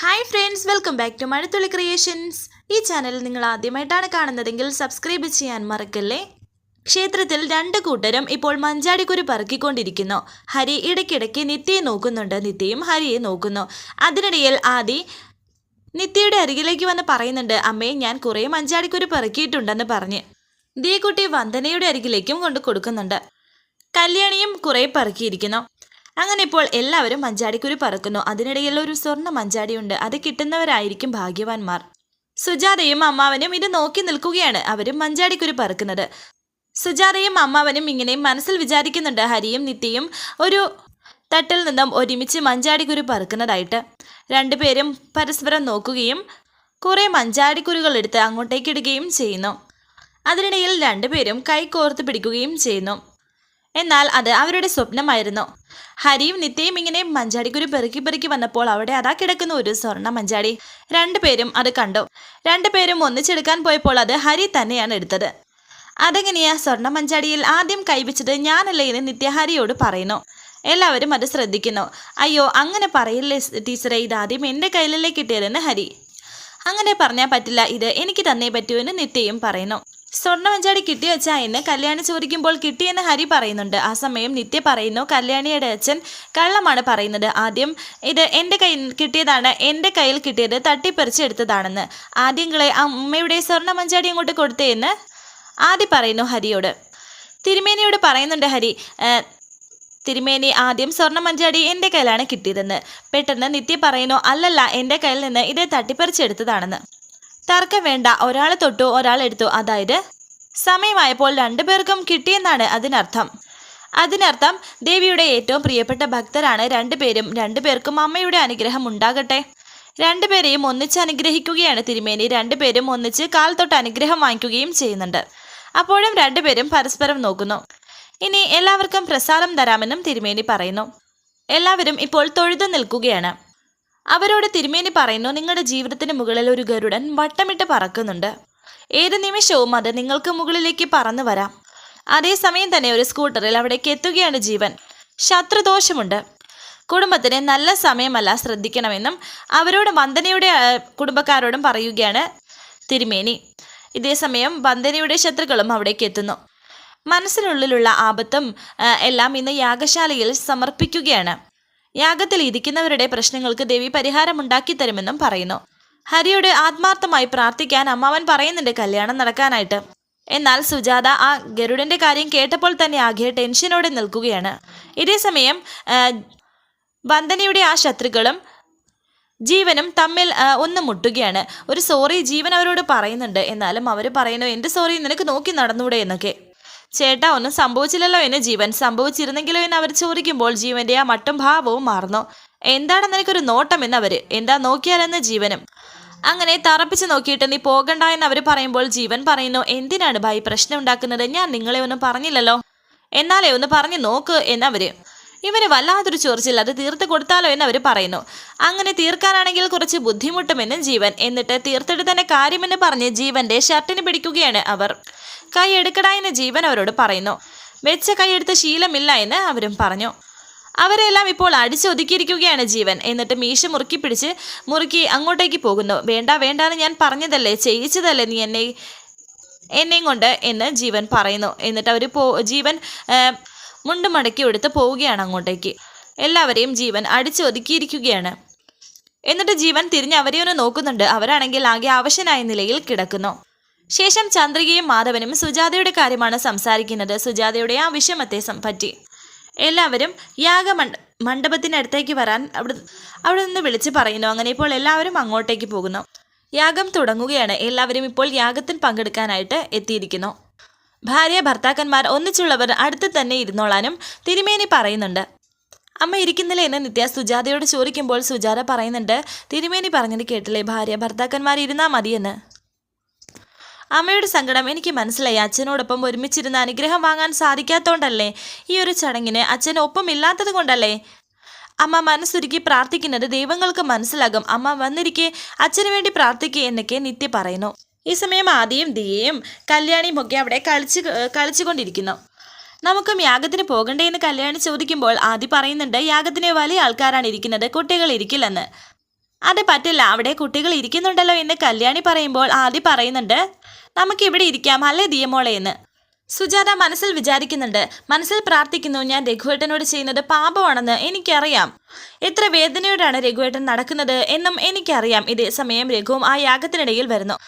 Hi friends welcome back to Mazhathulli creations ഈ channel നിങ്ങൾ ആദ്യമായിട്ടാണ് കാണുന്നതെങ്കിൽ സബ്സ്ക്രൈബ് ചെയ്യാൻ മറക്കല്ലേ? ക്ഷേത്രത്തിൽ രണ്ട് കൂട്ടരും ഇപ്പോൾ മഞ്ചാടിക്കുരു പറക്കിക്കൊണ്ടിരിക്കുന്നു. ഹരി ഇടയ്ക്കിടയ്ക്ക് നിത്യയെ നോക്കുന്നുണ്ട്. നിത്യയും ഹരിയെ നോക്കുന്നു. അതിനിടയിൽ ആദി നിത്യയുടെ അരികിലേക്ക് വന്ന് പറയുന്നുണ്ട് അമ്മേ ഞാൻ കുറേ മഞ്ചാടിക്കുരു പറക്കിയിട്ടുണ്ടെന്ന് പറഞ്ഞ്. ദീകുട്ടി വന്ദനയുടെ അരികിലേക്കും കൊണ്ടു കൊടുക്കുന്നുണ്ട്. കല്യാണിയും കുറേ പെറുക്കിയിരിക്കുന്നു. അങ്ങനെ ഇപ്പോൾ എല്ലാവരും മഞ്ചാടിക്കുരു പറക്കുന്നു. അതിനിടയിൽ ഒരു സ്വർണ മഞ്ചാടിയുണ്ട്. അത് കിട്ടുന്നവരായിരിക്കും ഭാഗ്യവാന്മാർ. സുജാതയും അമ്മാവനും ഇത് നോക്കി നിൽക്കുകയാണ്. അവരും മഞ്ചാടിക്കുരു പറക്കുന്നത്. സുജാതയും അമ്മാവനും ഇങ്ങനെ മനസ്സിൽ വിചാരിക്കുന്നുണ്ട് ഹരിയും നിത്യയും ഒരു തട്ടിൽ നിന്നും ഒരുമിച്ച് മഞ്ചാടിക്കുരു പറക്കുന്നതായിട്ട്. രണ്ടുപേരും പരസ്പരം നോക്കുകയും കുറേ മഞ്ചാടിക്കുരുകൾ എടുത്ത് അങ്ങോട്ടേക്ക് ഇടുകയും ചെയ്യുന്നു. അതിനിടയിൽ രണ്ടുപേരും കൈ കോർത്ത് പിടിക്കുകയും ചെയ്യുന്നു. എന്നാൽ അത് അവരുടെ സ്വപ്നമായിരുന്നു. ഹരിയും നിത്യയും ഇങ്ങനെ മഞ്ചാടിക്കുരു പെറുക്കി പെറുക്കി വന്നപ്പോൾ അവിടെ അതാ കിടക്കുന്ന ഒരു സ്വർണ മഞ്ചാടി. രണ്ടുപേരും അത് കണ്ടു. രണ്ടുപേരും ഒന്നിച്ചെടുക്കാൻ പോയപ്പോൾ അത് ഹരി തന്നെയാണ് എടുത്തത്. അതെങ്ങനെയാ സ്വർണ മഞ്ചാടിയിൽ ആദ്യം കൈവച്ചത് ഞാനല്ലേ എന്ന് നിത്യഹാരിയോട് പറയുന്നു. എല്ലാവരും അത് ശ്രദ്ധിക്കുന്നു. അയ്യോ അങ്ങനെ പറയില്ലേ ടീച്ചറെ ഇത് ആദ്യം എന്റെ കയ്യിലല്ലേ കിട്ടിയതെന്ന് ഹരി. അങ്ങനെ പറഞ്ഞാൽ പറ്റില്ല ഇത് എനിക്ക് തന്നേ പറ്റൂ എന്ന് നിത്യയും പറയുന്നു. സ്വർണമഞ്ചാടി കിട്ടി വെച്ചാ എന്ന് കല്യാണി ചോദിക്കുമ്പോൾ കിട്ടിയെന്ന് ഹരി പറയുന്നുണ്ട്. ആ സമയം നിത്യ പറയുന്നു കല്യാണിയുടെ അച്ഛൻ കള്ളമാണ് പറയുന്നത്. ആദ്യം ഇത് എന്റെ കയ്യിൽ കിട്ടിയതാണ് എന്റെ കയ്യിൽ കിട്ടിയത് തട്ടിപ്പറിച്ചെടുത്തതാണെന്ന് ആദ്യങ്ങളെ അമ്മയുടെ സ്വർണമഞ്ചാടി ഇങ്ങോട്ട് കൊടുത്തേന്ന് ആദ്യ പറയുന്നു ഹരിയോട്. തിരുമേനിയോട് പറയുന്നുണ്ട് ഹരി തിരുമേനി ആദ്യം സ്വർണമഞ്ചാടി എന്റെ കയ്യിലാണ് കിട്ടിയതെന്ന്. പെട്ടെന്ന് നിത്യ പറയുന്നു അല്ലല്ല എന്റെ കയ്യിൽ നിന്ന് ഇത് തട്ടിപ്പറിച്ചെടുത്തതാണെന്ന് തർക്കം വേണ്ട. ഒരാൾ തൊട്ടു ഒരാൾ എടുത്തു. അതായത് സമയമായപ്പോൾ രണ്ടുപേർക്കും കിട്ടിയെന്നാണ് അതിനർത്ഥം. അതിനർത്ഥം ദേവിയുടെ ഏറ്റവും പ്രിയപ്പെട്ട ഭക്തരാണ് രണ്ടുപേരും. രണ്ടുപേർക്കും അമ്മയുടെ അനുഗ്രഹം ഉണ്ടാകട്ടെ. രണ്ടുപേരെയും ഒന്നിച്ച് അനുഗ്രഹിക്കുകയാണ് തിരുമേനി. രണ്ടുപേരും ഒന്നിച്ച് കാൽ തൊട്ട് അനുഗ്രഹം വാങ്ങിക്കുകയും ചെയ്യുന്നുണ്ട്. അപ്പോഴും രണ്ടുപേരും പരസ്പരം നോക്കുന്നു. ഇനി എല്ലാവർക്കും പ്രസാദം തരാമെന്നും തിരുമേനി പറയുന്നു. എല്ലാവരും ഇപ്പോൾ തൊഴുതു നിൽക്കുകയാണ്. അവരോട് തിരുമേനി പറയുന്നു നിങ്ങളുടെ ജീവിതത്തിന് മുകളിൽ ഒരു ഗരുഡൻ വട്ടമിട്ട് പറക്കുന്നുണ്ട്. ഏത് നിമിഷവും അത് നിങ്ങൾക്ക് മുകളിലേക്ക് പറന്നു വരാം. അതേസമയം തന്നെ ഒരു സ്കൂട്ടറിൽ അവിടേക്ക് എത്തുകയാണ് ജീവൻ. ശത്രുദോഷമുണ്ട്. കുടുംബത്തിന് നല്ല സമയമല്ല ശ്രദ്ധിക്കണമെന്നും അവരോട് വന്ദനയുടെ കുടുംബക്കാരോടും പറയുകയാണ് തിരുമേനി. ഇതേസമയം വന്ദനയുടെ ശത്രുക്കളും അവിടേക്ക് എത്തുന്നു. മനസ്സിനുള്ളിലുള്ള ആപത്തും എല്ലാം ഇന്ന് യാഗശാലയിൽ സമർപ്പിക്കുകയാണ്. യാഗത്തിൽ ഇരിക്കുന്നവരുടെ പ്രശ്നങ്ങൾക്ക് ദേവി പരിഹാരമുണ്ടാക്കി തരുമെന്നും പറയുന്നു. ഹരിയുടെ ആത്മാർത്ഥമായി പ്രാർത്ഥിക്കാൻ അമ്മാവൻ പറയുന്നുണ്ട് കല്യാണം നടക്കാനായിട്ട്. എന്നാൽ സുജാത ആ ഗരുഡന്റെ കാര്യം കേട്ടപ്പോൾ തന്നെ ആകെ ടെൻഷനോടെ നിൽക്കുകയാണ്. ഇതേസമയം സമയം വന്ദനയുടെ ആ ശത്രുക്കളും ജീവനും തമ്മിൽ ഒന്ന് മുട്ടുകയാണ്. ഒരു സോറി ജീവൻ അവരോട് പറയുന്നുണ്ട്. എന്നാലും അവർ പറയുന്നു എന്റെ സോറി? നിനക്ക് നോക്കി നടന്നൂടെ? എന്നൊക്കെ. ചേട്ടാ ഒന്നും സംഭവിച്ചില്ലല്ലോ എന്നെ. ജീവൻ സംഭവിച്ചിരുന്നെങ്കിലോ എന്ന് അവർ ചോദിക്കുമ്പോൾ ജീവന്റെ ആ മട്ടും ഭാവവും മാറുന്നു. എന്താണ് നിനക്കൊരു നോട്ടം എന്ന് അവർ? എന്താ നോക്കിയാലെന്ന് ജീവനും. അങ്ങനെ തറപ്പിച്ച് നോക്കിയിട്ട് നീ പോകണ്ട എന്ന് അവർ പറയുമ്പോൾ ജീവൻ പറയുന്നു എന്തിനാണ് ഭായി പ്രശ്നം ഉണ്ടാക്കുന്നത്? ഞാൻ നിങ്ങളെ ഒന്നും പറഞ്ഞില്ലല്ലോ. എന്നാലേ ഒന്ന് പറഞ്ഞു നോക്ക് എന്നവര് ഇവന് വല്ലാതൊരു ചൊറിച്ചിൽ അത് തീർത്ത് കൊടുത്താലോ എന്ന് അവർ പറയുന്നു. അങ്ങനെ തീർക്കാനാണെങ്കിൽ കുറച്ച് ബുദ്ധിമുട്ടുമെന്നും ജീവൻ. എന്നിട്ട് തീർത്തിട്ട് തന്നെ കാര്യമെന്ന് പറഞ്ഞ് ജീവന്റെ ഷർട്ടിന് പിടിക്കുകയാണ് അവർ. കൈ എടുക്കടാ എന്ന് ജീവൻ അവരോട് പറയുന്നു. വെച്ച കൈയെടുത്ത ശീലമില്ല എന്ന് അവരും പറഞ്ഞു. അവരെല്ലാം ഇപ്പോൾ അടിച്ചൊതുക്കിയിരിക്കുകയാണ് ജീവൻ. എന്നിട്ട് മീശ മുറുക്കി പിടിച്ച് മുറുക്കി അങ്ങോട്ടേക്ക് പോകുന്നു. വേണ്ട വേണ്ട എന്ന് ഞാൻ പറഞ്ഞതല്ലേ? ചെയ്യിച്ചതല്ലേ നീ എന്നെ എന്നെയും കൊണ്ട് എന്ന് ജീവൻ പറയുന്നു. എന്നിട്ട് അവർ പോ ജീവൻ മുണ്ട് മടക്കി എടുത്ത് പോവുകയാണ് അങ്ങോട്ടേക്ക്. എല്ലാവരെയും ജീവൻ അടിച്ചൊതുക്കിയിരിക്കുകയാണ്. എന്നിട്ട് ജീവൻ തിരിഞ്ഞ് അവരെ നോക്കുന്നുണ്ട്. അവരാണെങ്കിൽ ആകെ ആവശ്യനായ നിലയിൽ കിടക്കുന്നു. ശേഷം ചന്ദ്രികയും മാധവനും സുജാതയുടെ കാര്യമാണ് സംസാരിക്കുന്നത്. സുജാതയുടെ ആ വിഷമത്തെ പറ്റി. എല്ലാവരും യാഗമണ്ഡ മണ്ഡപത്തിനടുത്തേക്ക് വരാൻ അവിടെ അവിടെ നിന്ന് വിളിച്ച് പറയുന്നു. അങ്ങനെ ഇപ്പോൾ എല്ലാവരും അങ്ങോട്ടേക്ക് പോകുന്നു. യാഗം തുടങ്ങുകയാണ്. എല്ലാവരും ഇപ്പോൾ യാഗത്തിൽ പങ്കെടുക്കാനായിട്ട് എത്തിയിരിക്കുന്നു. ഭാര്യ ഭർത്താക്കന്മാർ ഒന്നിച്ചുള്ളവർ അടുത്ത് തന്നെ ഇരുന്നോളാനും തിരുമേനി പറയുന്നുണ്ട്. അമ്മ ഇരിക്കുന്നില്ല എന്ന് നിത്യ സുജാതയോട് ചോദിക്കുമ്പോൾ സുജാത പറയുന്നുണ്ട് തിരുമേനി പറഞ്ഞത് കേട്ടില്ലേ? ഭാര്യ ഭർത്താക്കന്മാർ ഇരുന്നാൽ മതിയെന്ന്. അമ്മയുടെ സങ്കടം എനിക്ക് മനസ്സിലായി. അച്ഛനോടൊപ്പം ഒരുമിച്ചിരുന്ന് അനുഗ്രഹം വാങ്ങാൻ സാധിക്കാത്തോണ്ടല്ലേ ഈ ഒരു ചടങ്ങിന് അച്ഛൻ ഒപ്പമില്ലാത്തത് കൊണ്ടല്ലേ? അമ്മ മനസ്സുരുക്കി പ്രാർത്ഥിക്കുന്നത് ദൈവങ്ങൾക്ക് മനസ്സിലാകും. അമ്മ വന്നിരിക്കെ അച്ഛന് വേണ്ടി പ്രാർത്ഥിക്കുക എന്നൊക്കെ നിത്യ പറയുന്നു. ഈ സമയം ആദ്യം ദിയയും കല്യാണിയും ഒക്കെ അവിടെ കളിച്ച് കളിച്ചുകൊണ്ടിരിക്കുന്നു. നമുക്കും യാഗത്തിന് പോകണ്ടേ എന്ന് കല്യാണി ചോദിക്കുമ്പോൾ ആദി പറയുന്നുണ്ട് യാഗത്തിന് വലിയ ആൾക്കാരാണ് ഇരിക്കുന്നത് കുട്ടികൾ ഇരിക്കില്ലെന്ന്. അത് പറ്റില്ല. അവിടെ കുട്ടികൾ ഇരിക്കുന്നുണ്ടല്ലോ എന്ന് കല്യാണി പറയുമ്പോൾ ആദി പറയുന്നുണ്ട് നമുക്ക് ഇവിടെ ഇരിക്കാം. അല്ലേ ദിയമോളെ എന്ന്. സുജാത മനസ്സിൽ വിചാരിക്കുന്നുണ്ട് മനസ്സിൽ പ്രാർത്ഥിക്കുന്നു. ഞാൻ രഘുവേട്ടനോട് ചെയ്യുന്നത് പാപമാണെന്ന് എനിക്കറിയാം. എത്ര വേദനയോടാണ് രഘുവേട്ടൻ നടക്കുന്നത് എന്നും എനിക്കറിയാം. ഇതേ സമയം രഘുവും ആ യാഗത്തിനിടയിൽ വരുന്നു.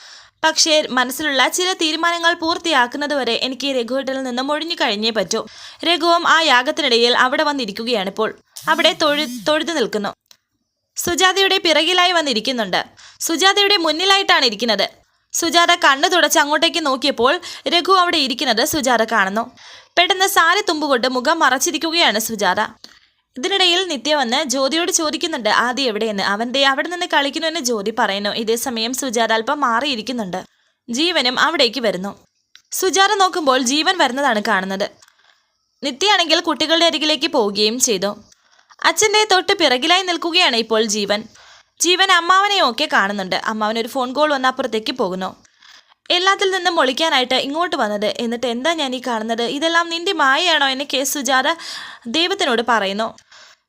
പക്ഷേ മനസ്സിലുള്ള ചില തീരുമാനങ്ങൾ പൂർത്തിയാക്കുന്നതുവരെ എനിക്ക് രഘുവേട്ടനിൽ നിന്നും ഒഴിഞ്ഞു കഴിഞ്ഞേ പറ്റൂ. രഘുവും ആ യാഗത്തിനിടയിൽ അവിടെ വന്നിരിക്കുകയാണിപ്പോൾ അവിടെ തൊഴു തൊഴുതു നിൽക്കുന്നു. സുജാതയുടെ പിറകിലായി വന്നിരിക്കുന്നുണ്ട്. സുജാതയുടെ മുന്നിലായിട്ടാണ് ഇരിക്കുന്നത്. സുജാത കണ്ണു തുടച്ച് അങ്ങോട്ടേക്ക് നോക്കിയപ്പോൾ രഘു അവിടെ ഇരിക്കുന്നത് സുജാത കാണുന്നു. പെട്ടെന്ന് സാരി തുമ്പുകൊണ്ട് മുഖം മറച്ചിരിക്കുകയാണ് സുജാത. ഇതിനിടയിൽ നിത്യ വന്ന് ജ്യോതിയോട് ചോദിക്കുന്നുണ്ട് ആദ്യം എവിടെയെന്ന്? അവന്റെ അവിടെ നിന്ന് കളിക്കുന്നുവെന്ന് ജ്യോതി പറയുന്നു. ഇതേ സമയം സുജാത അല്പം മാറിയിരിക്കുന്നുണ്ട്. ജീവനും അവിടേക്ക് വരുന്നു. സുജാത നോക്കുമ്പോൾ ജീവൻ വരുന്നതാണ് കാണുന്നത്. നിത്യയാണെങ്കിൽ കുട്ടികളുടെ അരികിലേക്ക് പോവുകയും ചെയ്തു. അച്ഛന്റെ തൊട്ട് പിറകിലായി നിൽക്കുകയാണ് ഇപ്പോൾ ജീവൻ. ജീവൻ അമ്മാവനെയും ഒക്കെ കാണുന്നുണ്ട്. അമ്മാവൻ ഒരു ഫോൺ കോൾ വന്ന അപ്പുറത്തേക്ക് പോകുന്നു. എല്ലാത്തിൽ നിന്നും ഒളിക്കാനായിട്ട് ഇങ്ങോട്ട് വന്നത്. എന്നിട്ട് എന്താ ഞാൻ ഈ കാണുന്നത്? ഇതെല്ലാം നിന്റെ മായയാണോ എന്ന് കെ സുജാത ദൈവത്തിനോട് പറയുന്നു.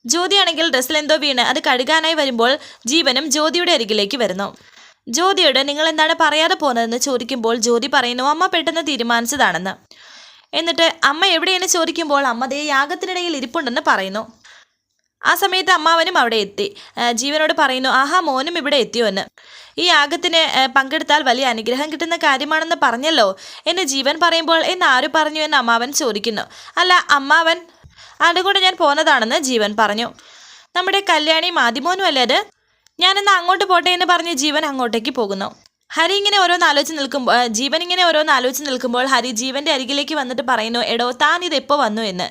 ജ്യോതിയാണെങ്കിൽ ഡ്രസ്സിൽ എന്തോ വീണ് അത് കഴുകാനായി വരുമ്പോൾ ജീവനും ജ്യോതിയുടെ അരികിലേക്ക് വരുന്നു. ജ്യോതിയോട് നിങ്ങൾ എന്താണ് പറയാതെ പോകുന്നതെന്ന് ചോദിക്കുമ്പോൾ ജ്യോതി പറയുന്നു അമ്മ പെട്ടെന്ന് തീരുമാനിച്ചതാണെന്ന്. എന്നിട്ട് അമ്മ എവിടെയെന്ന് ചോദിക്കുമ്പോൾ അമ്മ ദേ യാഗത്തിനിടയിൽ ഇരിപ്പുണ്ടെന്ന് പറയുന്നു. ആ സമയത്ത് അമ്മാവനും അവിടെ എത്തി. ജീവനോട് പറയുന്നു ആഹാ മോനും ഇവിടെ എത്തിയോ എന്ന്. ഈ യാഗത്തിന് പങ്കെടുത്താൽ വലിയ അനുഗ്രഹം കിട്ടുന്ന കാര്യമാണെന്ന് പറഞ്ഞല്ലോ എന്ന് ജീവൻ പറയുമ്പോൾ എന്ന് ആര് പറഞ്ഞു എന്ന് അമ്മാവൻ ചോദിക്കുന്നു. അല്ല അമ്മാവൻ അതുകൊണ്ട് ഞാൻ പോന്നതാണെന്ന് ജീവൻ പറഞ്ഞു. നമ്മുടെ കല്യാണി മാധ്യമോനും അല്ലേ അത്? ഞാനെന്നാ അങ്ങോട്ട് പോട്ടെ എന്ന് പറഞ്ഞ് ജീവൻ അങ്ങോട്ടേക്ക് പോകുന്നു. ഹരി ഇങ്ങനെ ഓരോന്ന് ആലോചിച്ച് നിൽക്കുമ്പോൾ ജീവൻ ഇങ്ങനെ ഓരോന്ന് ആലോചിച്ച് നിൽക്കുമ്പോൾ ഹരി ജീവന്റെ അരികിലേക്ക് വന്നിട്ട് പറയുന്നു എടോ താൻ ഇത് എപ്പോൾ വന്നു എന്ന്?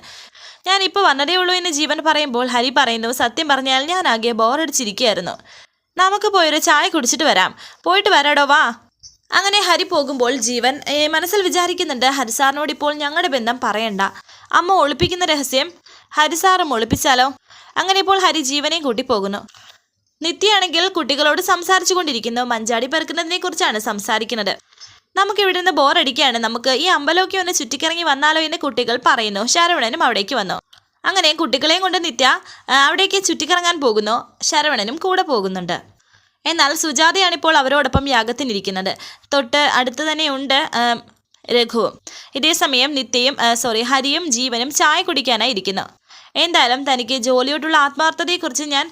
ഞാൻ ഇപ്പോൾ വന്നതേ ഉള്ളൂ എന്ന് ജീവൻ പറയുമ്പോൾ ഹരി പറയുന്നു സത്യം പറഞ്ഞാൽ ഞാൻ ആകെ ബോറടിച്ചിരിക്കുകയായിരുന്നു. നമുക്ക് പോയൊരു ചായ കുടിച്ചിട്ട് വരാം. പോയിട്ട് വരാടോ വാ. അങ്ങനെ ഹരി പോകുമ്പോൾ ജീവൻ മനസ്സിൽ വിചാരിക്കുന്നുണ്ട് ഹരിസാറിനോട് ഇപ്പോൾ ഞങ്ങളുടെ ബന്ധം പറയണ്ട. അമ്മ ഒളിപ്പിക്കുന്ന രഹസ്യം ഹരിസാറും ഒളിപ്പിച്ചാലോ? അങ്ങനെ ഇപ്പോൾ ഹരി ജീവനെയും കൂട്ടി പോകുന്നു. നിത്യയാണെങ്കിൽ കുട്ടികളോട് സംസാരിച്ചു കൊണ്ടിരിക്കുന്നു മഞ്ചാടി പെറുക്കുന്നതിനെ കുറിച്ചാണ് സംസാരിക്കുന്നത്. നമുക്ക് ഇവിടെ നിന്ന് ബോറടിക്കുകയാണ് നമുക്ക് ഈ അമ്പലമൊക്കെ ഒന്ന് ചുറ്റിക്കിറങ്ങി വന്നാലോ എന്ന് കുട്ടികൾ പറയുന്നു. ശരവണനും അവിടേക്ക് വന്നു. അങ്ങനെ കുട്ടികളെയും കൊണ്ട് നിത്യ അവിടേക്ക് ചുറ്റിക്കിറങ്ങാൻ പോകുന്നു. ശരവണനും കൂടെ പോകുന്നുണ്ട്. എന്നാൽ സുജാതയാണ് ഇപ്പോൾ അവരോടൊപ്പം യാഗത്തിനിരിക്കുന്നത്. തൊട്ട് അടുത്ത് തന്നെയുണ്ട് രഘുവും ഇതേ സമയം നിത്യയും സോറി ഹരിയും ജീവനും ചായ കുടിക്കാനായി ഇരിക്കുന്നു. എന്തായാലും തനിക്ക് ജോലിയോടുള്ള ആത്മാർത്ഥതയെക്കുറിച്ച് ഞാൻ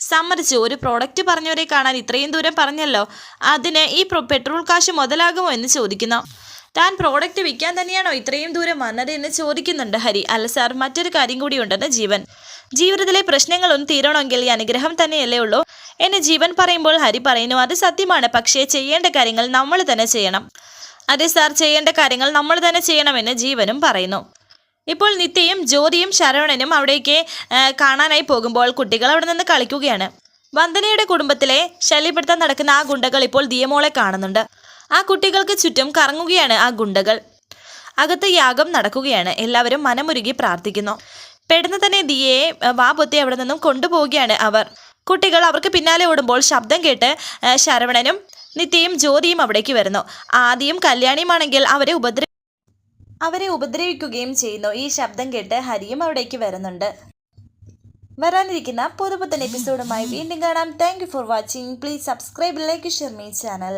സമ്മതിച്ചു. ഒരു പ്രോഡക്റ്റ് പറഞ്ഞവരെ കാണാൻ ഇത്രയും ദൂരം പറഞ്ഞല്ലോ. അതിന് ഈ പെട്രോൾ കാശ് മുതലാകുമോ എന്ന് ചോദിക്കുന്നു. താൻ പ്രോഡക്റ്റ് വിൽക്കാൻ തന്നെയാണോ ഇത്രയും ദൂരം വന്നത് എന്ന് ചോദിക്കുന്നുണ്ട് ഹരി. അല്ല സാർ മറ്റൊരു കാര്യം കൂടിയുണ്ടെന്ന് ജീവൻ. ജീവിതത്തിലെ പ്രശ്നങ്ങളൊന്നും തീരണമെങ്കിൽ ഈ അനുഗ്രഹം തന്നെയല്ലേ ഉള്ളൂ എന്ന് ജീവൻ പറയുമ്പോൾ ഹരി പറയുന്നു അത് സത്യമാണ്. പക്ഷേ ചെയ്യേണ്ട കാര്യങ്ങൾ നമ്മൾ തന്നെ ചെയ്യണം. അതെ സാർ ചെയ്യേണ്ട കാര്യങ്ങൾ നമ്മൾ തന്നെ ചെയ്യണമെന്ന് ജീവനും പറയുന്നു. ഇപ്പോൾ നിത്യയും ജ്യോതിയും ശരവണനും അവിടേക്ക് കാണാനായി പോകുമ്പോൾ കുട്ടികൾ അവിടെ നിന്ന് കളിക്കുകയാണ്. വന്ദനയുടെ കുടുംബത്തിലെ ശല്യപ്പെടുത്താൻ നടക്കുന്ന ആ ഗുണ്ടകൾ ഇപ്പോൾ ദിയമോളെ കാണുന്നുണ്ട്. ആ കുട്ടികൾക്ക് ചുറ്റും കറങ്ങുകയാണ് ആ ഗുണ്ടകൾ. അകത്ത് യാഗം നടക്കുകയാണ്. എല്ലാവരും മനമുരുകി പ്രാർത്ഥിക്കുന്നു. പെട്ടെന്ന് തന്നെ ദിയയെ ആ, വാ പൊത്തി അവിടെ നിന്നും കൊണ്ടുപോവുകയാണ് അവർ. കുട്ടികൾ അവർക്ക് പിന്നാലെ ഓടുമ്പോൾ ശബ്ദം കേട്ട് ശരവണനും നിത്യയും ജ്യോതിയും അവിടേക്ക് വരുന്നു. ആദ്യം കല്യാണിയുമാണെങ്കിൽ അവരെ ഉപദ്ര അവരെ ഉപദ്രവിക്കുകയും ചെയ്യുന്നു. ഈ ശബ്ദം കേട്ട് ഹരിയും അവിടേക്ക് വരുന്നുണ്ട്. വരാനിരിക്കുന്ന പുതുപുത്തൻ എപ്പിസോഡുമായി വീണ്ടും കാണാം. Thank for watching please subscribe like share me channel